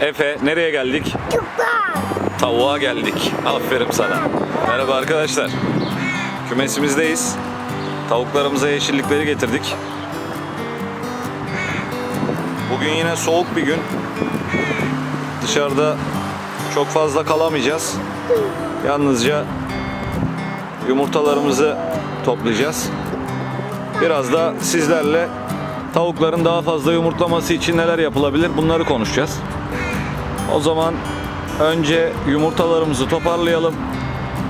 Efe nereye geldik? Tavuğa geldik. Aferin sana. Merhaba arkadaşlar. Kümesimizdeyiz. Tavuklarımıza yeşillikleri getirdik. Bugün yine soğuk bir gün. Dışarıda çok fazla kalamayacağız. Yalnızca yumurtalarımızı toplayacağız. Biraz da sizlerle tavukların daha fazla yumurtlaması için neler yapılabilir bunları konuşacağız. O zaman önce yumurtalarımızı toparlayalım.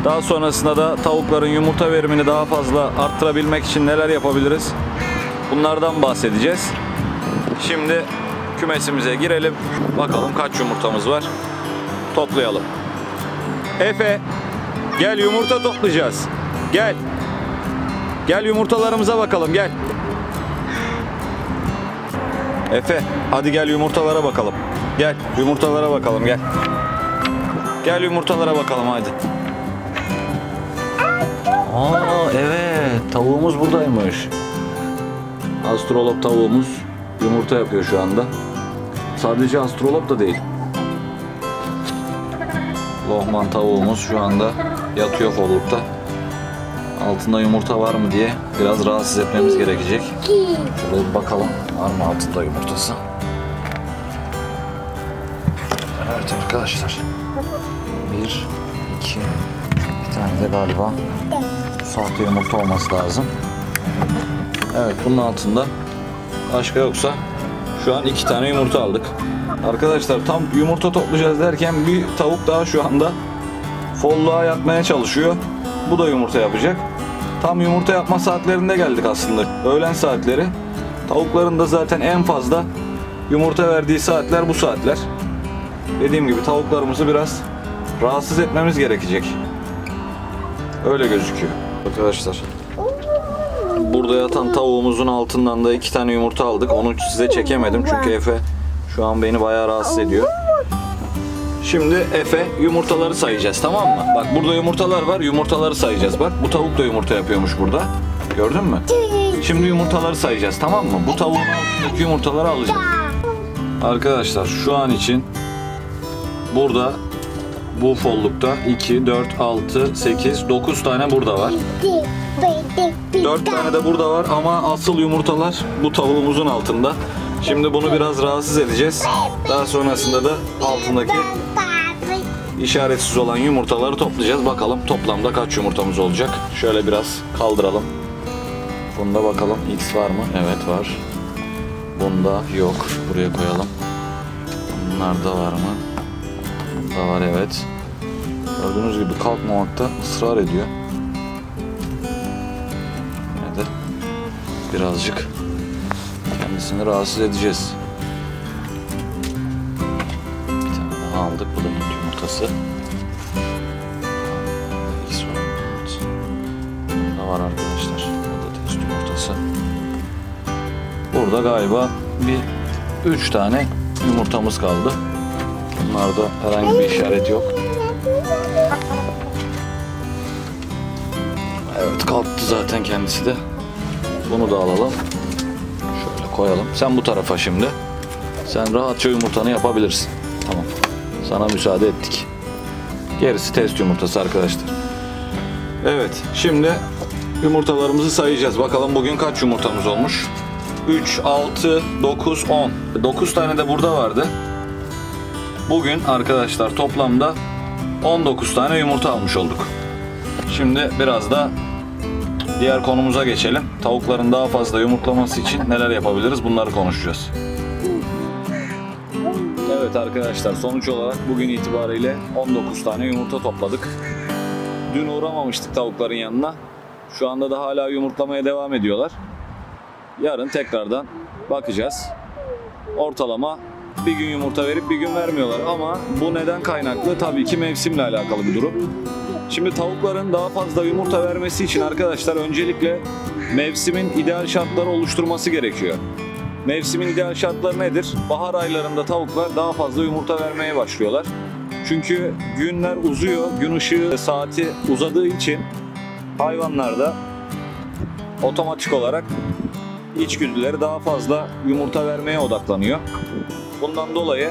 Daha sonrasında da tavukların yumurta verimini daha fazla arttırabilmek için neler yapabiliriz? Bunlardan bahsedeceğiz. Şimdi kümesimize girelim. Bakalım kaç yumurtamız var. Toplayalım. Efe, gel yumurta toplayacağız. Gel. Gel yumurtalarımıza bakalım gel. Efe, hadi gel yumurtalara bakalım. Gel yumurtalara bakalım gel. Gel yumurtalara bakalım hadi. Aa evet tavuğumuz buradaymış. Astrolop tavuğumuz yumurta yapıyor şu anda. Sadece astrolop da değil. Lohman tavuğumuz şu anda yatıyor kollukta. Altında yumurta var mı diye biraz rahatsız etmemiz gerekecek. Şöyle bir bakalım var mı altında yumurtası. Arkadaşlar. Bir, iki, bir tane de galiba sahte yumurta olması lazım. Evet bunun altında başka yoksa şu an iki tane yumurta aldık. Arkadaşlar tam yumurta toplayacağız derken bir tavuk daha şu anda folluğa yatmaya çalışıyor. Bu da yumurta yapacak. Tam yumurta yapma saatlerinde geldik aslında. Öğlen saatleri. Tavukların da zaten en fazla yumurta verdiği saatler bu saatler. Dediğim gibi tavuklarımızı biraz rahatsız etmemiz gerekecek. Öyle gözüküyor. Arkadaşlar burada yatan tavuğumuzun altından da iki tane yumurta aldık. Onu size çekemedim çünkü Efe şu an beni bayağı rahatsız ediyor. Şimdi Efe yumurtaları sayacağız tamam mı? Bak burada yumurtalar var yumurtaları sayacağız. Bak bu tavuk da yumurta yapıyormuş burada. Gördün mü? Şimdi yumurtaları sayacağız tamam mı? Bu tavuğun altındaki yumurtaları alacağız. Arkadaşlar şu an için burada bu follukta 2, 4, 6, 8, 9 tane burada var. 4 tane de burada var ama asıl yumurtalar bu tavuğumuzun altında. Şimdi bunu biraz rahatsız edeceğiz. Daha sonrasında da altındaki işaretsiz olan yumurtaları toplayacağız. Bakalım toplamda kaç yumurtamız olacak. Şöyle biraz kaldıralım. Bunda bakalım X var mı? Evet var. Bunda yok. Buraya koyalım. Bunlarda var mı? Bunda var evet. Gördüğünüz gibi kalkmamakta ısrar ediyor. Yine de birazcık kendisini rahatsız edeceğiz. Bir tane daha aldık. Bu da Hint yumurtası. Bunda var arkadaşlar. Bu da test yumurtası. Burada galiba bir üç tane yumurtamız kaldı. Bunlarda herhangi bir işaret yok. Evet kalktı zaten kendisi de. Bunu da alalım. Şöyle koyalım. Sen bu tarafa şimdi. Sen rahatça yumurtanı yapabilirsin. Tamam. Sana müsaade ettik. Gerisi test yumurtası arkadaşlar. Evet şimdi yumurtalarımızı sayacağız. Bakalım bugün kaç yumurtamız olmuş. 3, 6, 9, 10. 9 tane de burada vardı. Bugün arkadaşlar toplamda 19 tane yumurta almış olduk. Şimdi biraz da diğer konumuza geçelim. Tavukların daha fazla yumurtlaması için neler yapabiliriz bunları konuşacağız. Evet arkadaşlar sonuç olarak bugün itibariyle 19 tane yumurta topladık. Dün uğramamıştık tavukların yanına. Şu anda da hala yumurtlamaya devam ediyorlar. Yarın tekrardan bakacağız. Ortalama bir gün yumurta verip bir gün vermiyorlar ama bu neden kaynaklı? Tabii ki mevsimle alakalı bir durum. Şimdi tavukların daha fazla yumurta vermesi için arkadaşlar öncelikle mevsimin ideal şartları oluşturması gerekiyor. Mevsimin ideal şartları nedir? Bahar aylarında tavuklar daha fazla yumurta vermeye başlıyorlar. Çünkü günler uzuyor, gün ışığı saati uzadığı için hayvanlarda otomatik olarak içgüdüleri daha fazla yumurta vermeye odaklanıyor. Bundan dolayı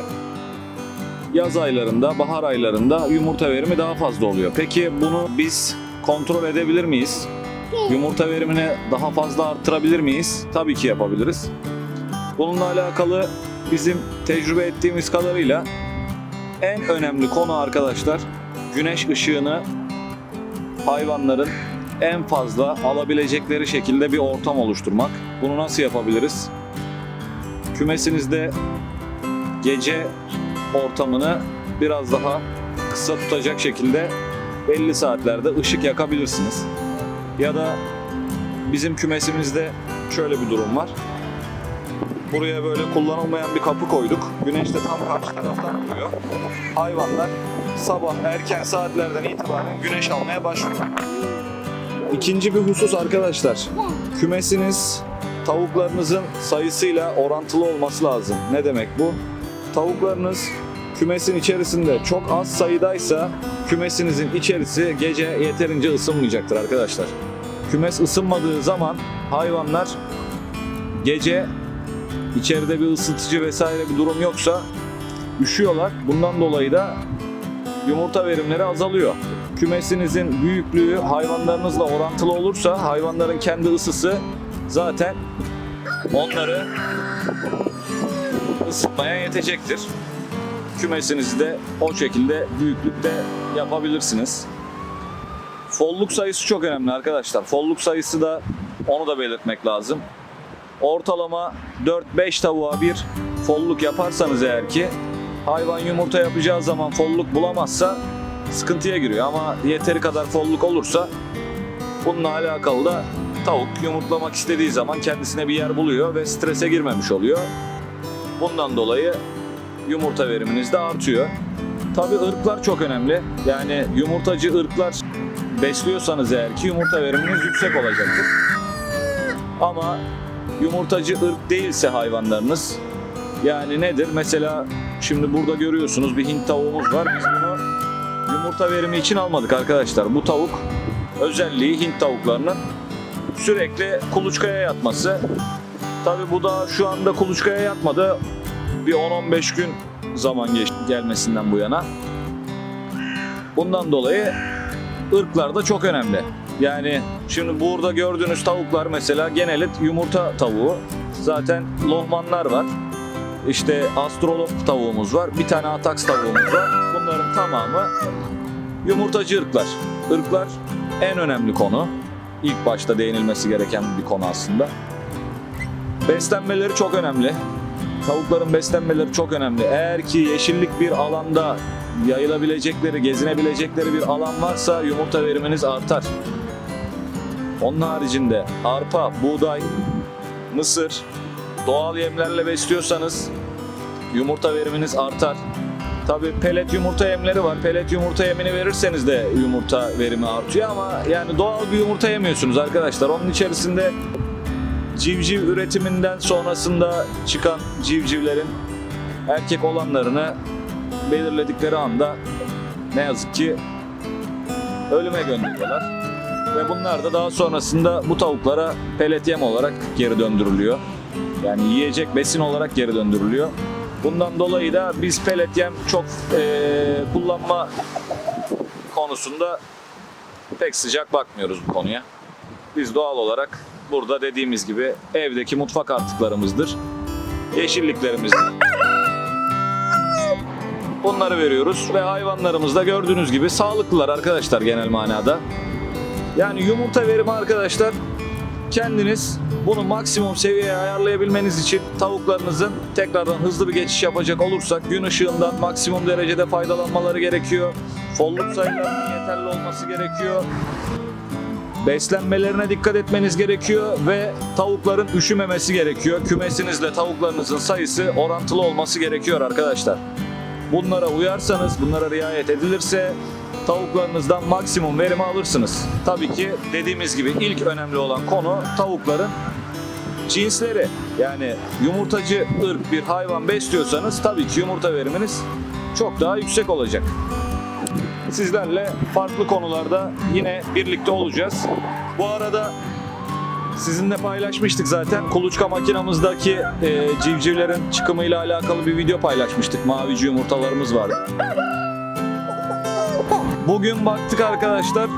yaz aylarında, bahar aylarında yumurta verimi daha fazla oluyor. Peki bunu biz kontrol edebilir miyiz? Yumurta verimini daha fazla arttırabilir miyiz? Tabii ki yapabiliriz. Bununla alakalı bizim tecrübe ettiğimiz kadarıyla en önemli konu arkadaşlar güneş ışığını hayvanların en fazla alabilecekleri şekilde bir ortam oluşturmak. Bunu nasıl yapabiliriz? Kümesinizde gece ortamını biraz daha kısa tutacak şekilde belli saatlerde ışık yakabilirsiniz. Ya da bizim kümesimizde şöyle bir durum var. Buraya böyle kullanılmayan bir kapı koyduk. Güneş de tam karşı taraftan vuruyor. Hayvanlar sabah erken saatlerden itibaren güneş almaya başlıyor. İkinci bir husus arkadaşlar. Kümesiniz tavuklarınızın sayısıyla orantılı olması lazım. Ne demek bu? Tavuklarınız kümesin içerisinde çok az sayıdaysa kümesinizin içerisi gece yeterince ısınmayacaktır arkadaşlar. Kümes ısınmadığı zaman hayvanlar gece içeride bir ısıtıcı vesaire bir durum yoksa üşüyorlar. Bundan dolayı da yumurta verimleri azalıyor. Kümesinizin büyüklüğü hayvanlarınızla orantılı olursa hayvanların kendi ısısı zaten onları ısıtmaya yetecektir. Kümesinizi de o şekilde büyüklükte yapabilirsiniz. Folluk sayısı çok önemli arkadaşlar. Folluk sayısı da onu da belirtmek lazım. Ortalama 4-5 tavuğa bir folluk yaparsanız eğer ki hayvan yumurta yapacağı zaman folluk bulamazsa sıkıntıya giriyor ama yeteri kadar folluk olursa bununla alakalı da tavuk yumurtlamak istediği zaman kendisine bir yer buluyor ve strese girmemiş oluyor. Bundan dolayı yumurta veriminiz de artıyor. Tabii ırklar çok önemli. Yani yumurtacı ırklar besliyorsanız eğer ki yumurta veriminiz yüksek olacaktır. Ama yumurtacı ırk değilse hayvanlarınız yani nedir? Mesela şimdi burada görüyorsunuz bir Hint tavuğumuz var. Biz bunu yumurta verimi için almadık arkadaşlar. Bu tavuk özelliği Hint tavuklarının sürekli kuluçkaya yatması. Tabi bu da şu anda kuluçkaya yatmadı. Bir 10-15 gün zaman geçti gelmesinden bu yana. Bundan dolayı ırklar da çok önemli. Yani şimdi burada gördüğünüz tavuklar mesela geneli yumurta tavuğu. Zaten lohmanlar var. İşte astrolog tavuğumuz var. Bir tane ataks tavuğumuz var. Bunların tamamı yumurtacı ırklar. Irklar en önemli konu. İlk başta değinilmesi gereken bir konu aslında. Beslenmeleri çok önemli. Tavukların beslenmeleri çok önemli. Eğer ki yeşillik bir alanda yayılabilecekleri, gezinebilecekleri bir alan varsa yumurta veriminiz artar. Onun haricinde arpa, buğday, mısır, doğal yemlerle besliyorsanız yumurta veriminiz artar. Tabi pelet yumurta yemleri var. Pelet yumurta yemini verirseniz de yumurta verimi artıyor ama yani doğal bir yumurta yemiyorsunuz arkadaşlar. Onun içerisinde civciv üretiminden sonrasında çıkan civcivlerin erkek olanlarını belirledikleri anda ne yazık ki ölüme gönderiyorlar. Ve bunlar da daha sonrasında bu tavuklara pelet yem olarak geri döndürülüyor. Yani yiyecek besin olarak geri döndürülüyor. Bundan dolayı da biz pelet yem çok eee, kullanma konusunda pek sıcak bakmıyoruz bu konuya. Biz doğal olarak burada dediğimiz gibi evdeki mutfak artıklarımızdır. Yeşilliklerimizdir. Bunları veriyoruz ve hayvanlarımız da gördüğünüz gibi sağlıklılar arkadaşlar genel manada. Yani yumurta verimi arkadaşlar kendiniz bunu maksimum seviyeye ayarlayabilmeniz için tavuklarınızın tekrardan hızlı bir geçiş yapacak olursak gün ışığından maksimum derecede faydalanmaları gerekiyor. Folluk sayılarının yeterli olması gerekiyor. Beslenmelerine dikkat etmeniz gerekiyor ve tavukların üşümemesi gerekiyor. Kümesinizle tavuklarınızın sayısı orantılı olması gerekiyor arkadaşlar. Bunlara uyarsanız, bunlara riayet edilirse tavuklarınızdan maksimum verimi alırsınız. Tabii ki dediğimiz gibi ilk önemli olan konu tavukların cinsleri. Yani yumurtacı ırk bir hayvan besliyorsanız tabii ki yumurta veriminiz çok daha yüksek olacak. Sizlerle farklı konularda yine birlikte olacağız. Bu arada sizinle paylaşmıştık zaten. Kuluçka makinamızdaki e, civcivlerin çıkımıyla alakalı bir video paylaşmıştık. Mavici yumurtalarımız vardı. Bugün baktık arkadaşlar.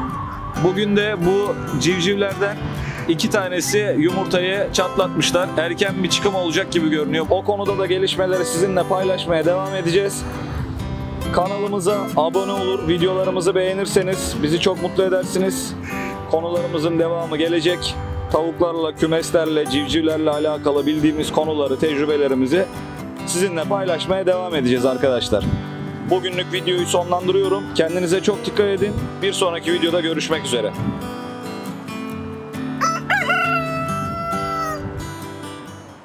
Bugün de bu civcivlerden iki tanesi yumurtayı çatlatmışlar. Erken bir çıkım olacak gibi görünüyor. O konuda da gelişmeleri sizinle paylaşmaya devam edeceğiz. Kanalımıza abone olur, videolarımızı beğenirseniz bizi çok mutlu edersiniz. Konularımızın devamı gelecek. Tavuklarla, kümeslerle, civcivlerle alakalı bildiğimiz konuları, tecrübelerimizi sizinle paylaşmaya devam edeceğiz arkadaşlar. Bugünlük videoyu sonlandırıyorum. Kendinize çok dikkat edin. Bir sonraki videoda görüşmek üzere.